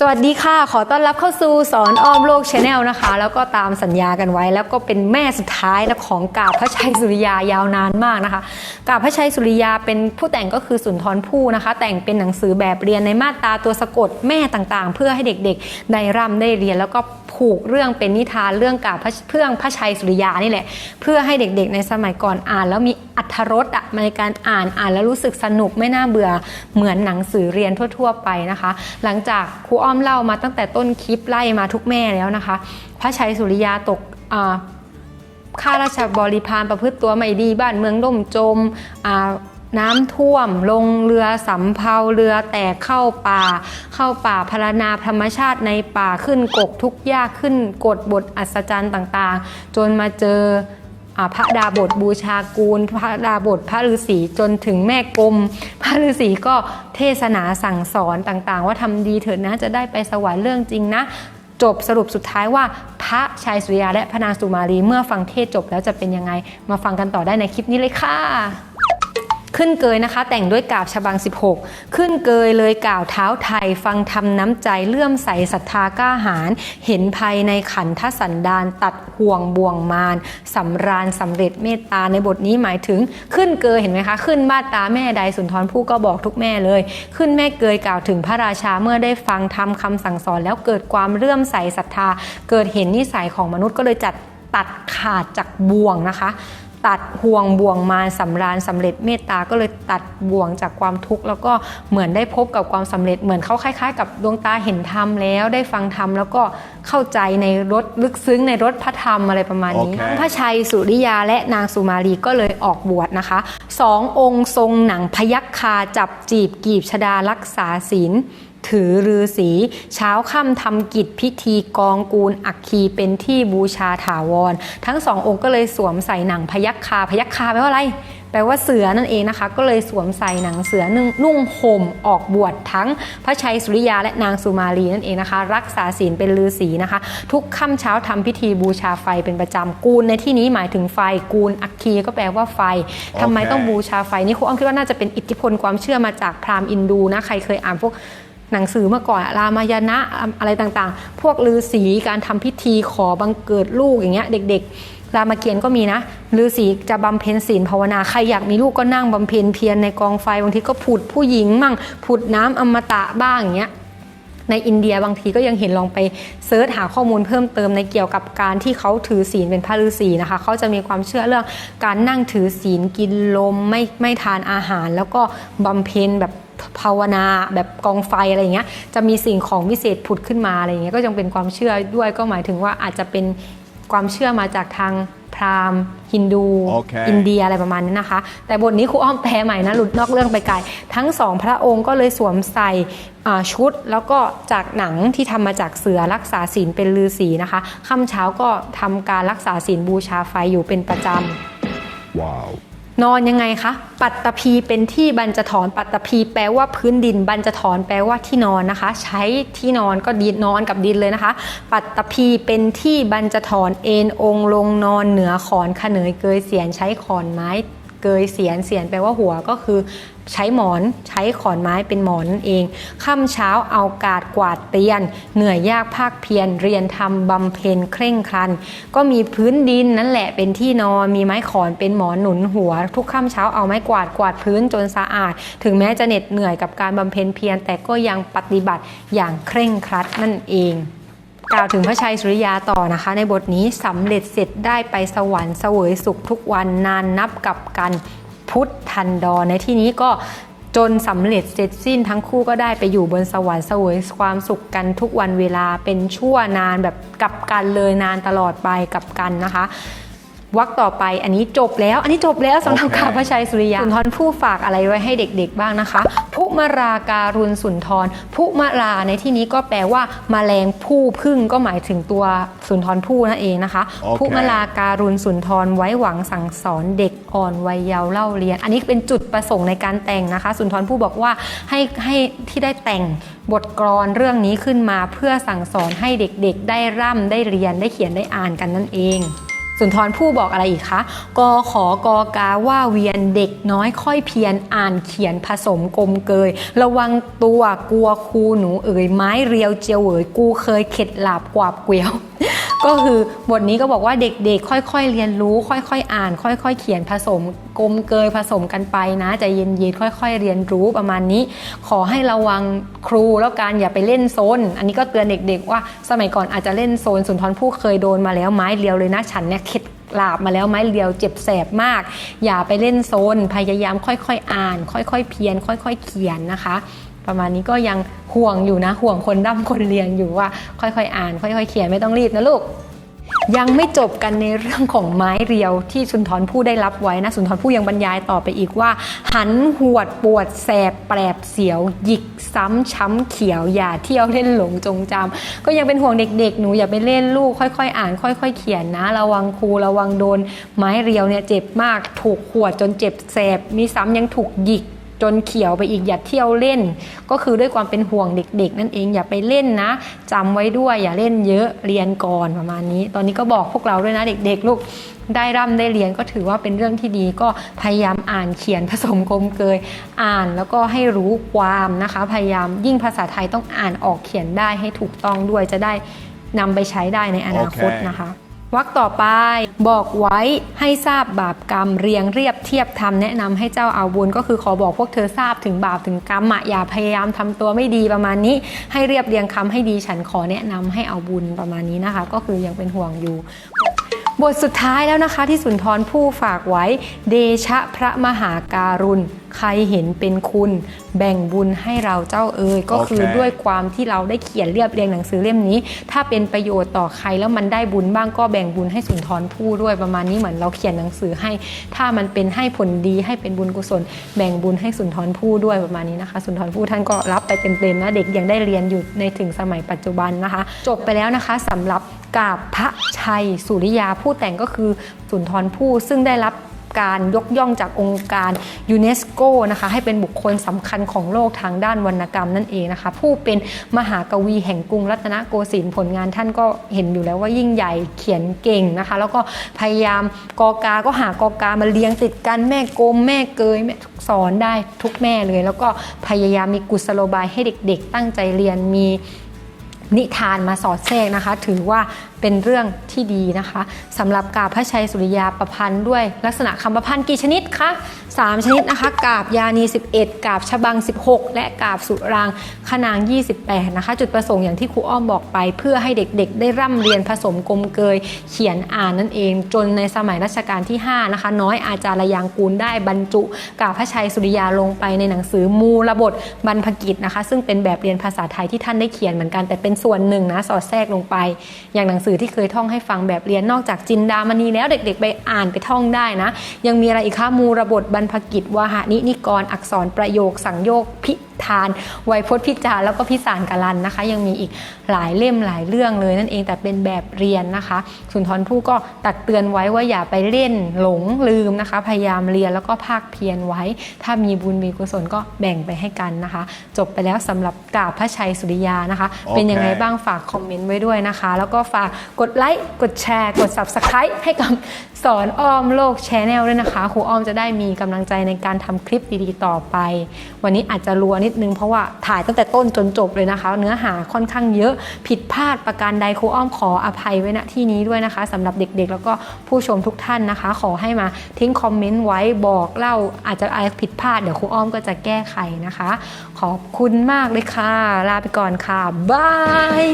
สวัสดีค่ะ ขอต้อนรับเข้าสู่สอนออมโลกชาแนลนะคะ แล้วก็ตามสัญญากันไว้ แล้วก็เป็นแม่สุดท้ายนะของกาบพระชัยสุริยายาวนานมากนะคะ กาบพระชัยสุริยาเป็นผู้แต่งก็คือสุนทรภู่นะคะ แต่งเป็นหนังสือแบบเรียนในมาตราตัวสะกดแม่ต่างๆ เพื่อให้เด็กๆ ได้ร่ำได้เรียนแล้วก็ ผูกเรื่องเป็นนิทานเรื่องกาบเพื่องพระชัยสุริยานี่แหละ เพื่อให้เด็กๆในสมัยก่อนอ่าน แล้วมีอัธรสอะในการอ่านอ่านแล้วรู้สึกสนุกไม่น่าเบื่อเหมือนหนังสือเรียนทั่ว ๆ ไปนะคะ หลังจากครูอ้อมเล่ามาตั้งแต่ต้นคลิปไล่มาทุกแม่แล้วนะคะ พระชัยสุริยาตกอ่าข้าราชบริพารประพฤติตัวไม่ดีบ้านเมืองล่มจมอ่า น้ำท่วม ลงเรือสำเภาเรือแตกเข้าป่า เข้าป่าพรณนาธรรมชาติในป่าขึ้นกกทุกยากขึ้นกฎบทอัศจรรย์ต่างๆ จนมาเจอพระดาบทบูชากูล พระดาบทพระฤาษีจนถึงแม่กรมพระฤาษีก็เทศนาสั่งสอนต่างๆ ว่าทำดีเถิดนะจะได้ไปสวรรค์เรื่องจริงนะ จบสรุปสุดท้ายว่า พระชายสุริยาและพระนางสุมาลีเมื่อฟังเทศจบแล้วจะเป็นยังไง มาฟังกันต่อได้ในคลิปนี้เลยค่ะ ขึ้นเกยนะคะ แต่งด้วยกาบฉบัง 16 ขึ้นเกยเลยกล่าวเท้าไทย ฟังทำน้ำใจเลื่อมใสศรัทธากล้าหาญเห็นภัยในขันทสันดานตัดห่วงบ่วงมารสำราญสำเร็จเมตตาในบทนี้หมายถึงขึ้นเกยเห็นไหมคะ ขึ้นบ้าตาแม่ใดสุนทรภู่ก็บอกทุกแม่เลย ขึ้นแม่เกยกล่าวถึงพระราชาเมื่อได้ฟังทำคำสั่งสอนแล้วเกิดความเลื่อมใสศรัทธา เกิดเห็นนิสัยของมนุษย์ก็เลยจัดตัดขาดจากบ่วงนะคะ ตัดห่วงบ่วงมารสำราญสำเร็จเมตตาก็เลยตัดบ่วงจากความทุกข์แล้วก็เหมือนได้พบกับความสำเร็จเหมือนเขาคล้าย ๆ กับดวงตาเห็นธรรมแล้วได้ฟังธรรมแล้วก็เข้าใจในรถลึกซึ้งในรถพระธรรมอะไรประมาณนี้โอเคพระชัยสุริยาและนางสุมาลีก็เลยออกบวชนะคะสององค์ทรงหนังพยัคฆาจับจีบกีบชดารักษาศีล ถือฤาษีเช้าค่ำทำกิจพิธีกองกูลอักคีเป็นที่บูชาถาวร ทั้งสององค์ก็เลยสวมใส่หนังพยักคาพยักคาแปลว่าอะไรแปลว่าเสือนั่นเองนะคะ ก็เลยสวมใส่หนังเสือนุ่งนุ่งห่มออกบวชทั้งพระชัยสุริยาและนางสุมาลีนั่นเองนะคะ รักษาศีลเป็นฤาษีนะคะ ทุกค่ำเช้าทำพิธีบูชาไฟเป็นประจำกูลในที่นี้หมายถึงไฟกูลอัคคีก็แปลว่าไฟทำไมต้องบูชาไฟนี่ครูอ้อมคิดว่าน่าจะเป็นอิทธิพลความเชื่อมาจากพราหมณ์อินดูนะใครเคยอ่านพวก หนังสือเมื่อก่อนอะรามายณะอะไรต่างๆ พวกฤาษีการทำพิธีขอบังเกิดลูกอย่างเงี้ยเด็ก ๆ รามเกียรติก็มีนะฤาษีจะบำเพ็ญศีลภาวนาใครอยากมีลูกก็นั่งบำเพ็ญเพียรในกองไฟบางทีก็ผุดผู้หญิงมั่งผุดน้ำอมตะบ้างอย่างเงี้ยในอินเดียบางทีก็ยังเห็นลองไปเซิร์ชหาข้อมูลเพิ่มเติมในเกี่ยวกับการที่เขาถือศีลเป็นพระฤาษีนะคะเขาจะมีความเชื่อเรื่องการนั่งถือศีลกินลมไม่ไม่ทานอาหาร แล้วก็บำเพ็ญแบบ ภาวนาแบบกองไฟอะไรอย่างเงี้ยจะมีสิ่งของวิเศษผุดขึ้นมาอะไรอย่างเงี้ยก็ยังเป็นความเชื่อด้วยก็หมายถึงว่าอาจจะเป็นความเชื่อมาจากทางพราหมณ์ฮินดูโอเคอินเดียอะไรประมาณนี้นะคะ แต่บทนี้ครูอ้อมแปลใหม่นะ หลุดนอกเรื่องไปไกล ทั้งสองพระองค์ก็เลยสวมใส่อ่าชุด แล้วก็จากหนังที่ทำมาจากเสือรักษาศีลเป็นฤาษีนะคะค่ำเช้าก็ทำการรักษาศีลบูชาไฟอยู่เป็นประจำ Wow. นอนยังไงคะ ปัตตภีเป็นที่บรรจถอนปัตตภีแปลว่าพื้นดิน บรรจถอนแปลว่าที่นอนนะคะ ใช้ที่นอนก็ดินนอนกับดินเลยนะคะ ปัตตภีเป็นที่บรรจถอนเอนองลงนอนเหนือขอนขเนยเกยเสียนใช้ขอนไม้ เกยเสียนเสียนแปลว่าหัวก็คือใช้หมอนใช้ขอนไม้เป็นหมอนเองค่ำเช้าเอากาดกวาดเตียน เหนื่อยยากภาคเพียรเรียนทำบำเพ็ญเคร่งครัน ก็มีพื้นดินนั่นแหละเป็นที่นอนมีไม้ขอนเป็นหมอนหนุนหัว ทุกค่ำเช้าเอาไม้กวาดกวาดพื้นจนสะอาด ถึงแม้จะเหน็ดเหนื่อยกับการบำเพ็ญเพียรแต่ก็ยังปฏิบัติอย่างเคร่งครัดนั่นเอง กล่าวถึงพระชัยสุริยาต่อนะคะ ในบทนี้สำเร็จเสร็จได้ไปสวรรค์เสวยสุขทุกวันนานนับกับกันพุทธันดรในที่นี้ก็จนสำเร็จเสร็จสิ้นทั้งคู่ก็ได้ไปอยู่บนสวรรค์เสวยความสุขกันทุกวันเวลาเป็นชั่วนานแบบกับกันเลยนานตลอดไปกับกันนะคะ วักต่อไปอันนี้จบแล้วอันนี้จบแล้วสำหรับโอเคข่าวพระชัยสุริยาสุนทรผู้ฝากอะไรไว้ให้เด็กๆบ้างนะคะพุมาราการุณสุนทรพุมาราในที่นี้ก็แปลว่ามาแมลงผู้พึ่งก็หมายถึงตัวสุนทรผู้นั่นเองนะคะโอเคพุมาราการุณสุนทรไว้หวังสั่งสอนเด็กอ่อนวัยเยาว์เล่าเรียน อันนี้เป็นจุดประสงค์ในการแต่งนะคะ สุนทรผู้บอกว่าให้ให้ที่ได้แต่งบทกลอนเรื่องนี้ขึ้นมาเพื่อสั่งสอนให้เด็กๆ ได้ร่ำได้เรียนได้เขียนได้อ่านกันนั่นเอง สุนทรผู้บอกอะไรอีกคะกอขอกอกาว่าเวียนเด็กน้อยค่อยเพียรอ่านเขียนผสมกลมเกย ระวังตัวกลัวครูหนูเอ๋ยไม้เรียวเจียวเอ๋ยกูเคยเข็ดหลาบกวาบเกวียว ก็คือบทนี้ก็บอกว่าเด็กๆ ค่อยๆเรียนรู้ ค่อยๆ อ่าน ค่อย ๆ เขียนผสมกลมเกยผสมกันไปนะใจเย็นๆค่อย ๆ เรียนรู้ประมาณนี้ ขอให้ระวังครูแล้วกันอย่าไปเล่นโซน อันนี้ก็เตือนเด็กๆ ว่าสมัยก่อนอาจจะเล่นโซนสุนทรภู่เคยโดนมาแล้วไม้เรียวเลยนะฉันเนี่ยเข็ดลาบมาแล้วไม้เรียวเจ็บแสบมาก อย่าไปเล่นโซน พยายามค่อยๆอ่าน ค่อยๆเพียน ค่อยๆเขียนนะคะ ประมาณนี้ก็ยังห่วงอยู่นะห่วงคนดั้มคนเรียนอยู่ว่า ค่อยๆอ่าน ค่อยๆเขียนไม่ต้องรีบนะลูก ยังไม่จบกันในเรื่องของไม้เรียวที่สุนทรภู่ได้รับไว้นะ สุนทรภู่ยังบรรยายต่อไปอีกว่า หันหวดปวดแสบแปรบเสียว หยิกซ้ำช้ำเขียวอย่าเที่ยวเล่นหลงจงจำก็ยังเป็นห่วงเด็กๆ หนูอย่าไปเล่นลูกค่อยๆ อ่าน ค่อย ๆ เขียนนะ ระวังครูระวังโดน ไม้เรียวเนี่ยเจ็บมากถูกขวดจนเจ็บแสบมีซ้ำยังถูกหยิก จนเขียวไปอีกอย่าเที่ยวเล่น ก็คือด้วยความเป็นห่วงเด็ก ๆ นั่นเองอย่าไปเล่นนะจำไว้ด้วยอย่าเล่นเยอะเรียนก่อนประมาณนี้ ตอนนี้ก็บอกพวกเราด้วยนะเด็ก ๆ ลูกได้ร่ำได้เรียนก็ถือว่าเป็นเรื่องที่ดีก็พยายามอ่านเขียนผสมกลมเกยอ่านแล้วก็ให้รู้ความนะคะ พยายามยิ่งภาษาไทยต้องอ่านออกเขียนได้ให้ถูกต้องด้วยจะได้นำไปใช้ได้ในอนาคตนะคะ วรรคต่อไปบอกไว้ให้ทราบบาปกรรมเรียงเรียบเทียบทำแนะนำให้เจ้าเอาบุญก็คือขอบอกพวกเธอทราบถึงบาปถึงกรรมอะอย่าพยายามทำตัวไม่ดีประมาณนี้ ให้เรียบเรียงคำให้ดีฉันขอแนะนำให้เอาบุญประมาณนี้นะคะ ก็คือยังเป็นห่วงอยู่ บทสุดท้ายแล้วนะคะที่สุนทรผู้ฝากไว้ เดชะพระมหาการุณ ใครเห็นเป็นคุณ แบ่งบุญให้เราเจ้าเอ๋ยก็คือโอเคด้วยความที่เราได้เขียนเรียบเรียงหนังสือเล่มนี้ ถ้าเป็นประโยชน์ต่อใครแล้วมันได้บุญบ้างก็แบ่งบุญให้สุนทรผู้ด้วยประมาณนี้เหมือนเราเขียนหนังสือให้ ถ้ามันเป็นให้ผลดีให้เป็นบุญกุศล แบ่งบุญให้สุนทรผู้ด้วยประมาณนี้นะคะ สุนทรผู้ท่านก็รับไปเต็มๆนะเด็กยังได้เรียนอยู่ในถึงสมัยปัจจุบันนะคะ จบไปแล้วนะคะสำหรับ กาบพระชัยสุริยาผู้แต่งก็คือสุนทรภู่ซึ่งได้รับการยกย่องจากองค์การยูเนสโกนะคะให้เป็นบุคคลสำคัญของโลกทางด้านวรรณกรรมนั่นเองนะคะ ผู้เป็นมหากวีแห่งกรุงรัตนโกสินทร์ผลงานท่านก็เห็นอยู่แล้วว่ายิ่งใหญ่เขียนเก่งนะคะ แล้วก็พยายามกอกา ก็หากอกามาเรียงติดกันแม่กลมแม่เกยแม่สอนได้ทุกแม่เลย แล้วก็พยายามมีกุศโลบายให้เด็ก ๆ ตั้งใจเรียนมี นิทานมาสอดแทรกนะคะ ถือว่าเป็นเรื่องที่ดีนะคะสำหรับกาบพระชัยสุริยาประพันธ์ด้วยลักษณะคำประพันธ์กี่ชนิดคะ3 ชนิดนะคะ กาบยานี 11 กาบฉบัง 16 และกาบสุรางขนาง 28 นะคะ จุดประสงค์อย่างที่ครูอ้อมบอกไป เพื่อให้เด็กๆ ได้ร่ำเรียนผสมกลมเกย เขียนอ่านนั่นเอง จนในสมัยรัชกาลที่ 5 นะคะ น้อยอาจารยางกูลได้บรรจุ กาบพระชัยสุริยาลงไปในหนังสือมูลบทบรรพกิจนะคะ ซึ่งเป็นแบบเรียนภาษาไทยที่ท่านได้เขียนเหมือนกันแต่เป็นส่วนหนึ่งนะสอดแทรกลงไป อย่างหนังสือที่เคยท่องให้ฟังแบบเรียนนอกจากจินดามณีแล้วเด็กๆ ไปอ่านไปท่องได้นะ ยังมีอะไรอีกคะมูระบทบรรพกิจวาหานินิกรอักษรประโยคสังโยคพิธานไวยพจน์พิจารณ์แล้วก็พิสารกาลันนะคะ ยังมีอีกหลายเล่มหลายเรื่องเลยนั่นเองแต่เป็นแบบเรียนนะคะ สุนทรภู่ก็ตักเตือนไว้ว่าอย่าไปเล่นหลงลืมนะคะ พยายามเรียนแล้วก็ภาคเพียรไว้ ถ้ามีบุญมีกุศลก็แบ่งไปให้กันนะคะ จบไปแล้วสำหรับกราบพระชัยสุริยานะคะเป็นยังไงบ้างฝากคอมเมนต์ไว้ด้วยนะคะ แล้วก็ฝากกดไลค์กดแชร์ กด subscribe ให้กับ สอนอ้อมโลกแชนแนลด้วยนะคะครูอ้อมจะได้มีกำลังใจในการทำคลิปดีๆต่อไป วันนี้อาจจะรัวนิดนึงเพราะว่าถ่ายตั้งแต่ต้นจนจบเลยนะคะ เนื้อหาค่อนข้างเยอะผิดพลาดประการใดครูอ้อมขออภัยไว้ณที่นี้ด้วยนะคะสำหรับเด็กๆ แล้วก็ผู้ชมทุกท่านนะคะ ขอให้มาทิ้งคอมเมนต์ไว้บอกเล่าอาจจะอะไรผิดพลาดเดี๋ยวครูอ้อมก็จะแก้ไขนะคะ ขอบคุณมากเลยค่ะ ลาไปก่อนค่ะบาย